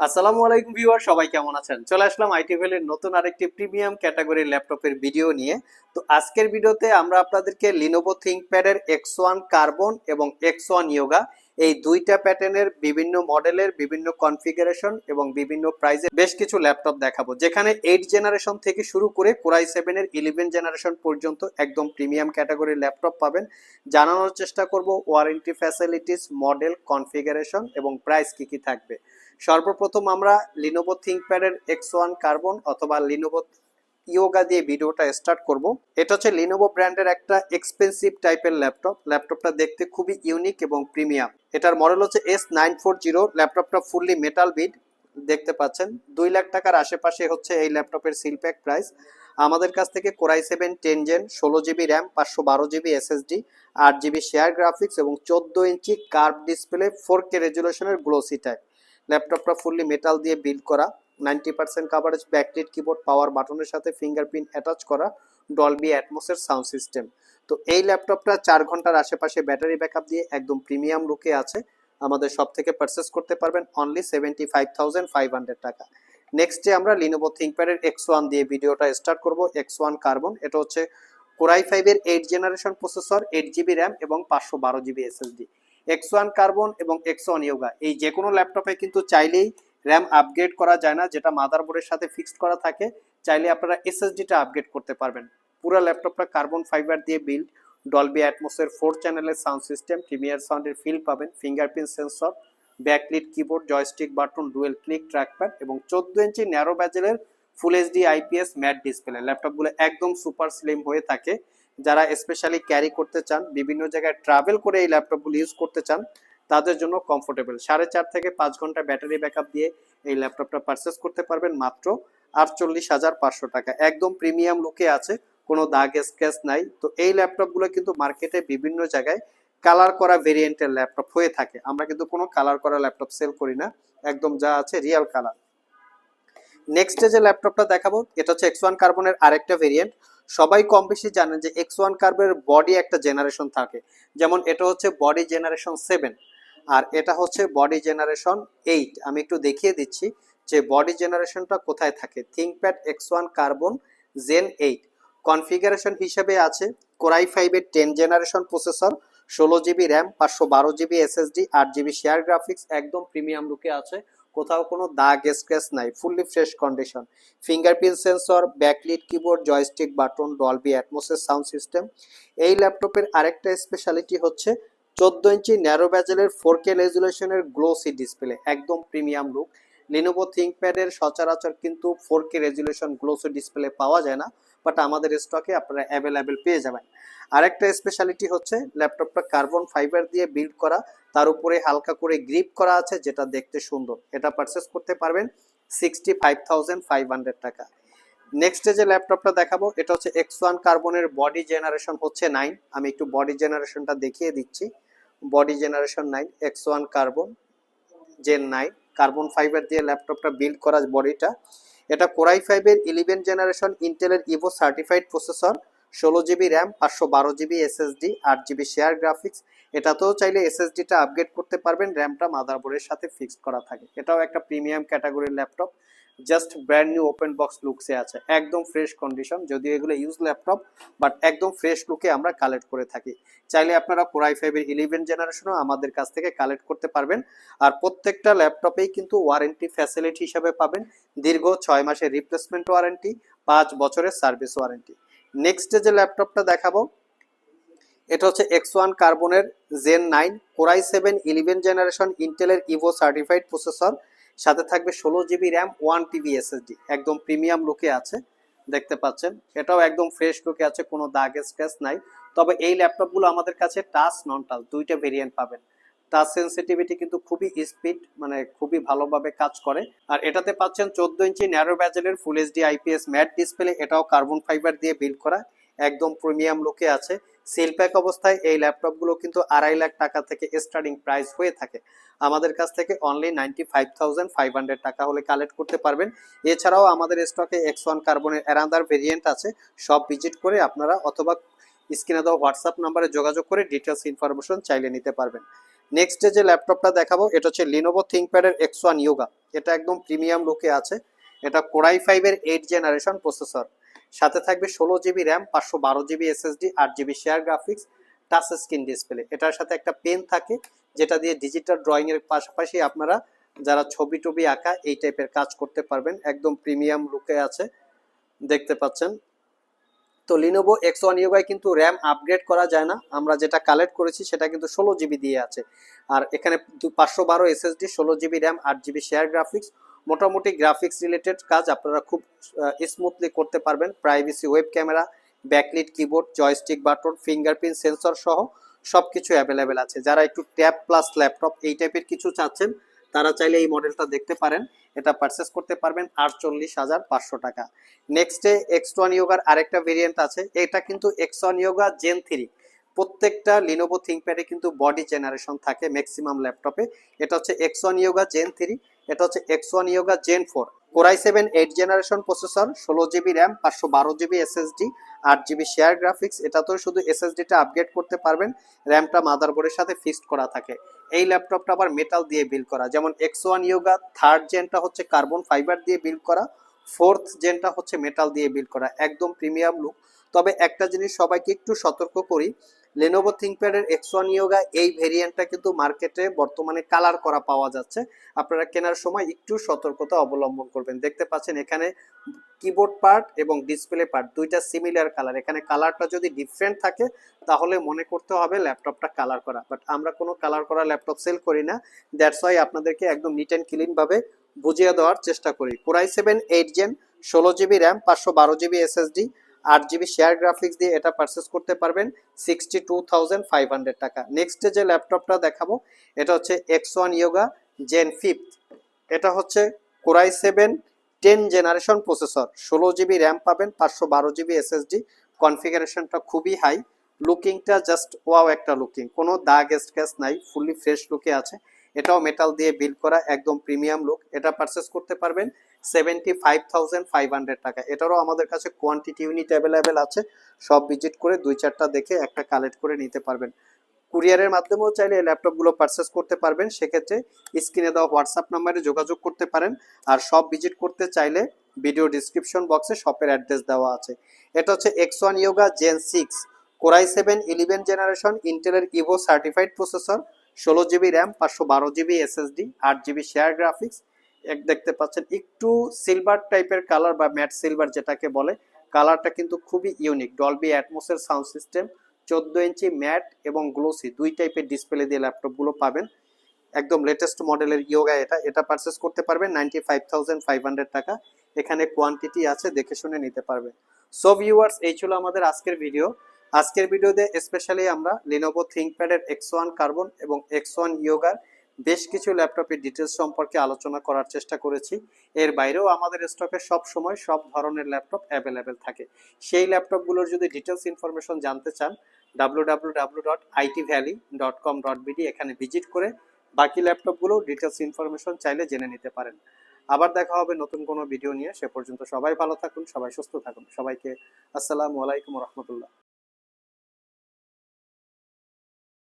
আসসালামু আলাইকুম ভিউয়ার, সবাই কেমন আছেন? চলে আসলাম আইটিভেল এর নতুন আরেকটি প্রিমিয়াম ক্যাটাগরির ল্যাপটপের ভিডিও নিয়ে। তো আজকের ভিডিওতে আমরা আপনাদেরকে লিনোভো থিঙ্কপ্যাডের এক্স ওয়ান কার্বন এবং এক্স ওয়ান ইয়োগা এই দুইটা প্যাটার্নের বিভিন্ন মডেলের বিভিন্ন কনফিগারেশন এবং বিভিন্ন প্রাইজে বেশ কিছু ল্যাপটপ দেখাবো। যেখানে এইট জেনারেশন থেকে শুরু করে কোরাই সেভেনের ইলেভেন জেনারেশন পর্যন্ত একদম প্রিমিয়াম ক্যাটাগরির ল্যাপটপ পাবেন। জানানোর চেষ্টা করব ওয়ারেন্টি ফ্যাসিলিটিস মডেল কনফিগারেশন এবং প্রাইস কি কি থাকবে। সর্বপ্রথম আমরা লিনোভো থিঙ্কপ্যাডের এক্স ওয়ান কার্বন অথবা লিনোভো ইয়োগা দিয়ে ভিডিওটা স্টার্ট করব। এটা হচ্ছে লিনোভো ব্র্যান্ডের একটা এক্সপেন্সিভ টাইপের ল্যাপটপ ল্যাপটপটা দেখতে খুবই ইউনিক এবং প্রিমিয়াম এটার মডেল হচ্ছে এস নাইন ফোর জিরো ল্যাপটপটা ফুললি মেটাল বিড দেখতে পাচ্ছেন। দুই লাখ টাকার আশেপাশে হচ্ছে এই ল্যাপটপের সিলপ্যাক প্রাইস আমাদের কাছ থেকে core i seven ten gen ষোলো জিবি র্যাম পাঁচশো বারো জিবি এসএসডি আট জিবি শেয়ার গ্রাফিক্স এবং চোদ্দ inch curve display four K রেজুলেশনের glossy type ল্যাপটপটা ফুললি মেটাল দিয়ে বিল্ড করা ninety percent coverage backlit keyboard power বাটনের সাথে ফিঙ্গারপ্রিন্ট অ্যাটাচ করা ডলবি অ্যাটমোসের সাউন্ড সিস্টেম তো এই ল্যাপটপটা চার ঘণ্টার আশেপাশে ব্যাটারি ব্যাকআপ দিয়ে একদম প্রিমিয়াম লুকে আছে। আমাদের সব থেকে পারচেস করতে পারবেন only seventy five thousand five hundred টাকা নেক্সট আমরা লিনোভো থিঙ্কপ্যাডের এক্স ওয়ান দিয়ে ভিডিওটা স্টার্ট করব। এক্স ওয়ান কার্বন এটা হচ্ছে কোরাই ফাইভের eight generation processor eight GB RAM এবং পাঁচশো বারো GB SSD X one Carbon এবং এক্স ওয়ান ইয়োগা এই যে কোনো ল্যাপটপে কিন্তু চাইলেই র্যাম আপগ্রেড করা যায় না, যেটা মাদারবোর্ডের সাথে ফিক্সড করা থাকে, চাইলে আপনারা এসএসডিটা আপগ্রেড করতে পারবেন। পুরো ল্যাপটপটা কার্বন ফাইবার দিয়ে বিল্ড ডলবি অ্যাটমোসের ফোর চ্যানেলের সাউন্ড সিস্টেম প্রিমিয়ার সাউন্ডের ফিল পাবেন fingerprint sensor backlit keyboard joystick button dual click trackpad এবং চোদ্দ inch narrow ব্যাজেলের full HD IPS matte display ল্যাপটপগুলো একদম সুপার স্লিম হয়ে থাকে। যারা স্পেশালি ক্যারি করতে চান, বিভিন্ন জায়গায় ট্রাভেল করে এই ল্যাপটপগুলো ইউজ করতে চান, তাদের জন্য কমফোর্টেবল সাড়ে চার থেকে পাঁচ ঘণ্টা ব্যাটারি ব্যাকআপ দিয়ে এই ল্যাপটপটা পারচেস করতে পারবেন মাত্র আটচল্লিশ হাজার পাঁচশো টাকা। একদম প্রিমিয়াম লুকে আছে, কোনো দাগ স্ক্র্যাচ নাই। তো এই ল্যাপটপগুলো কিন্তু মার্কেটে বিভিন্ন জায়গায় কালার করা ভেরিয়েন্টের ল্যাপটপ হয়ে থাকে। আমরা কিন্তু কোনো কালার করা ল্যাপটপ সেল করি না, একদম যা আছে রিয়েল কালার নেক্সট যে ল্যাপটপটা দেখাবো, এটা হচ্ছে এক্স ওয়ান কার্বনের আরেকটা ভেরিয়েন্ট সবাই কম বেশি জানেন যে এক্স ওয়ান কার্বের বডি একটা জেনারেশন থাকে। যেমন এটা হচ্ছে বডি জেনারেশন সেভেন আর এটা হচ্ছে বডি জেনারেশন এইট আমি একটু দেখিয়ে দিচ্ছি যে বডি জেনারেশনটা কোথায় থাকে। ThinkPad X one carbon gen eight configuration হিসেবে আছে কোরাই ফাইভের টেন জেনারেশন প্রসেসর ষোলো জিবি র্যাম পাঁচশো বারো জিবি এসএসডি আট জিবি শেয়ার গ্রাফিক্স একদম প্রিমিয়াম লুকে আছে। কোথাও কোনো দাগ স্ক্র্যাচ নাই fully fresh condition fingerprint sensor backlit keyboard joystick button Dolby অ্যাটমোসের sound system এই ল্যাপটপের আরেকটা স্পেশালিটি হচ্ছে চোদ্দ ইঞ্চি ন্যারো ব্যাজেলের ফোর কে রেজুলেশনের গ্লোসি ডিসপ্লে একদম প্রিমিয়াম লুক লিনোভো থিঙ্কপ্যাডের সচরাচর কিন্তু four K resolution glossy display পাওয়া যায় না। বাট আমাদের স্টকে আপনারা অ্যাভেলেবেল পেয়ে যাবেন। আরেকটা স্পেশালিটি হচ্ছে ল্যাপটপটা কার্বন ফাইবার দিয়ে বিল্ড করা, তার উপরে হালকা করে গ্রিপ করা আছে, যেটা দেখতে সুন্দর। এটা পারচেস করতে পারবেন sixty five thousand five hundred টাকা নেক্সট যে ল্যাপটপটা দেখাবো, এটা হচ্ছে এক্স ওয়ান কার্বনের বডি জেনারেশন হচ্ছে নাইন আমি একটু বডি জেনারেশনটা দেখিয়ে দিচ্ছি। Body generation nine X one Carbon gen nine carbon fibre দিয়ে ল্যাপটপটা বিল্ড করা বডিটা এটা কোরাই ফাইভের ইলেভেন জেনারেশন ইন্টেলের ইভো সার্টিফাইড প্রসেসর ষোলো জিবি র্যাম পাঁচশো বারো জিবি এসএসডি আট জিবি শেয়ার গ্রাফিক্স এটাতেও চাইলে এসএসডিটা আপগ্রেড করতে পারবেন র্যামটা মাদারবোর্ডের সাথে ফিক্সড করা থাকে। এটাও একটা প্রিমিয়াম ক্যাটাগরির laptop just brand new open box লুকসে আছে। একদম ফ্রেশ কন্ডিশন যদিও এগুলো ইউজ ল্যাপটপ বাট একদম ফ্রেশ লুকে আমরা কালেক্ট করে থাকি। চাইলে আপনারা কোরাই ফাইভের ইলেভেন জেনারেশনও আমাদের কাছ থেকে কালেক্ট করতে পারবেন। আর প্রত্যেকটা ল্যাপটপেই কিন্তু ওয়ারেন্টি ফ্যাসিলিটি হিসাবে পাবেন। দীর্ঘ ছয় মাসের রিপ্লেসমেন্ট ওয়ারেন্টি পাঁচ বছরের সার্ভিস ওয়ারেন্টি নেক্সট যে ল্যাপটপটা দেখাবো, এটা হচ্ছে এক্স ওয়ান কার্বনের gen nine core i seven eleven generation ইন্টেলের ইভো সার্টিফাইড প্রসেসর সাথে থাকবে ষোলো GB RAM one TB SSD একদম প্রিমিয়াম লুকে আছে, দেখতে পাচ্ছেন। এটাও একদম ফ্রেশ লুকে আছে, কোনো দাগ স্ক্র্যাচ নাই। তবে এই ল্যাপটপগুলো আমাদের কাছে টাচ নন টাচ দুইটা ভেরিয়েন্ট পাবেন। টাচ সেন্সিটিভিটি কিন্তু খুবই স্পিড মানে খুবই ভালোভাবে কাজ করে। আর এটাতে পাচ্ছেন চোদ্দ inch narrow ব্যাজেলের full HD IPS matte display এটাও কার্বন ফাইবার দিয়ে বিল্ড করা, একদম প্রিমিয়াম লুকে আছে। সেল প্যাক অবস্থায় এই ল্যাপটপগুলো কিন্তু আড়াই লাখ টাকা থেকে স্টার্টিং প্রাইস হয়ে থাকে। আমাদের কাছ থেকে only ninety five five hundred টাকা হলে কালেক্ট করতে পারবেন। এছাড়াও আমাদের স্টকে এক্স ওয়ান কার্বনের অ্যানাদার ভেরিয়েন্ট আছে। সব ভিজিট করে আপনারা অথবা স্ক্রিনে দেওয়া হোয়াটসঅ্যাপ নাম্বারে যোগাযোগ করে ডিটেলস ইনফরমেশন চাইলে নিতে পারবেন। নেক্সট যে ল্যাপটপটা দেখাবো, এটা হচ্ছে লিনোভো থিঙ্কপ্যাডের এক্স ওয়ান ইয়োগা এটা একদম প্রিমিয়াম লুকে আছে। এটা কোরাই ফাইভের এইট জেনারেশন প্রসেসর সাথে থাকবে ষোলো জিবি র্যাম, পাঁচশো বারো জিবি এসএসডি, আট GB share graphics, touch screen display. এটার সাথে একটা পেন থাকে, যেটা দিয়ে ডিজিটাল ড্রয়িং এর পাশাপাশি আপনারা যারা ছবি টবি আঁকা, এই টাইপের কাজ করতে পারবেন। একদম প্রিমিয়াম লুকে আছে, দেখতে পাচ্ছেন। তো লিনোভো এক্স ওয়ান ইউগাই কিন্তু র্যাম আপগ্রেড করা যায় না। আমরা যেটা কালেক্ট করেছি, সেটা কিন্তু ষোলো জিবি দিয়ে আছে। আর এখানে পাঁচশো বারো এসএসডি, ষোলো জিবি র্যাম, আট জিবি শেয়ার গ্রাফিক্স মোটামুটি গ্রাফিক্স রিলেটেড কাজ আপনারা খুব স্মুথলি করতে পারবেন। Privacy web camera backlit keyboard joystick button fingerprint sensor সহ সব কিছু অ্যাভেলেবেল আছে। যারা একটু ট্যাব প্লাস ল্যাপটপ এই টাইপের কিছু চাচ্ছেন, তারা চাইলে এই মডেলটা দেখতে পারেন। এটা পারচেস করতে পারবেন আটচল্লিশ হাজার পাঁচশো টাকা। নেক্সটে এক্স ওয়ান ইয়োগার আরেকটা ভেরিয়েন্ট আছে। এটা কিন্তু X one Yoga gen three প্রত্যেকটা লিনোভো থিঙ্কপ্যাডে কিন্তু বডি জেনারেশন থাকে ম্যাক্সিমাম ল্যাপটপে এটা হচ্ছে X one Yoga gen three এটা হচ্ছে X one Yoga gen four core i seven eight generation processor ষোলো জিবি র্যাম পাঁচশো বারো জিবি এসএসডি আট জিবি শেয়ার গ্রাফিক্স এটা তো শুধু এসএসডিটা আপগ্রেড করতে পারবেন র্যামটা মাদারবোর্ডের সাথে ফিক্সড করা থাকে। এই ল্যাপটপটা আবার মেটাল দিয়ে বিল করা। যেমন এক্স ওয়ান ইয়োগা থার্ড জেনটা হচ্ছে কার্বন ফাইবার দিয়ে বিল করা ফোর্থ জেনটা হচ্ছে মেটাল দিয়ে বিল করা। একদম প্রিমিয়াম লুক তবে একটা জিনিস সবাইকে একটু সতর্ক করি লেনোভো থিঙ্কপ্যাডের এক্স ওয়ান ইয়োগা এই ভেরিয়েন্টটা কিন্তু মার্কেটে বর্তমানে কালার করা পাওয়া যাচ্ছে। আপনারা কেনার সময় একটু সতর্কতা অবলম্বন করবেন। দেখতে পাচ্ছেন এখানে কিবোর্ড পার্ট এবং ডিসপ্লে পার্ট দুইটা সিমিলার কালার এখানে কালারটা যদি ডিফারেন্ট থাকে, তাহলে মনে করতে হবে ল্যাপটপটা কালার করা। বাট আমরা কোনো কালার করা ল্যাপটপ সেল করি না। দ্যাটস ওয়াই আপনাদেরকে একদম নিট অ্যান্ড ক্লিন ভাবে বুঝিয়ে দেওয়ার চেষ্টা করি। Core i seven eight gen ষোলো জিবি র্যাম পাঁচশো বারো জিবি এসএসডি আট জিবি শেয়ার গ্রাফিক্স দিয়ে এটা পারচেস করতে পারবেন sixty two thousand five hundred টাকা। নেক্সট যে ল্যাপটপটা দেখাবো, এটা হচ্ছে X one Yoga gen fifth এটা হচ্ছে core i seven ten generation processor ষোলো জিবি র্যাম পাবেন, পাঁচশো বারো জিবি এসএসডি কনফিগারেশনটা খুবই হাই লুকিংটা জাস্ট ওয়াও একটা লুকিং কোনো দাগ স্ক্যাচ নাই ফুললি ফ্রেশ লুকে আছে। এটাও মেটাল দিয়ে বিল করা একদম প্রিমিয়াম লুক এটা পারচেস করতে পারবেন seventy five thousand five hundred টাকা। এটারও আমাদের কাছে কোয়ান্টিটি ইউনিট অ্যাভেলেবেল আছে। সব ভিজিট করে দুই চারটা দেখে একটা কালেক্ট করে নিতে পারবেন। কুরিয়ারের মাধ্যমেও চাইলে এই ল্যাপটপগুলো পারচেস করতে পারবেন। সেক্ষেত্রে স্ক্রিনে দেওয়া হোয়াটসঅ্যাপ নাম্বারে যোগাযোগ করতে পারেন। আর সব ভিজিট করতে চাইলে ভিডিও ডিসক্রিপশন বক্সে শপের অ্যাড্রেস দেওয়া আছে। এটা হচ্ছে X one Yoga gen six core i seven eleven generation ইন্টেলের ইভো সার্টিফাইড প্রসেসর ষোলো জিবি র্যাম, পাঁচশো বারো জিবি এসএসডি আট জিবি শেয়ার গ্রাফিক্স এক দেখতে পাচ্ছেন একটু সিলভার টাইপের কালার বা ম্যাট সিলভার যেটাকে বলে। কালারটা কিন্তু খুবই ইউনিক ডলবি অ্যাটমোসের সাউন্ড সিস্টেম চোদ্দ ইঞ্চি ম্যাট এবং গ্লোসি দুই টাইপের ডিসপ্লে দিয়ে ল্যাপটপগুলো পাবেন। একদম লেটেস্ট মডেলের ইয়োগা এটা এটা পারচেস করতে পারবেন ninety five thousand five hundred টাকা। এখানে কোয়ান্টিটি আছে, দেখে শুনে নিতে পারবেন। সো ভিউয়ার্স এই ছিল আমাদের আজকের ভিডিও আজকের ভিডিওতে স্পেশালি আমরা লিনোভো থিঙ্কপ্যাডের এক্স ওয়ান কার্বন এবং এক্স ওয়ান ইয়োগার বেশ কিছু ল্যাপটপের ডিটেলস সম্পর্কে আলোচনা করার চেষ্টা করেছি। এর বাইরেও আমাদের স্টকে সব সময় সব ধরনের ল্যাপটপ অ্যাভেলেবেল থাকে। সেই ল্যাপটপগুলোর যদি ডিটেলস ইনফরমেশন জানতে চান বিডি এখানে ভিজিট করে বাকি ল্যাপটপগুলো ডিটেলস ইনফরমেশন চাইলে জেনে নিতে পারেন। আবার দেখা হবে নতুন কোনো ভিডিও নিয়ে। সে পর্যন্ত সবাই ভালো থাকুন, সবাই সুস্থ থাকুন। সবাইকে আসসালামু আলাইকুম রহমতুল্লাহ।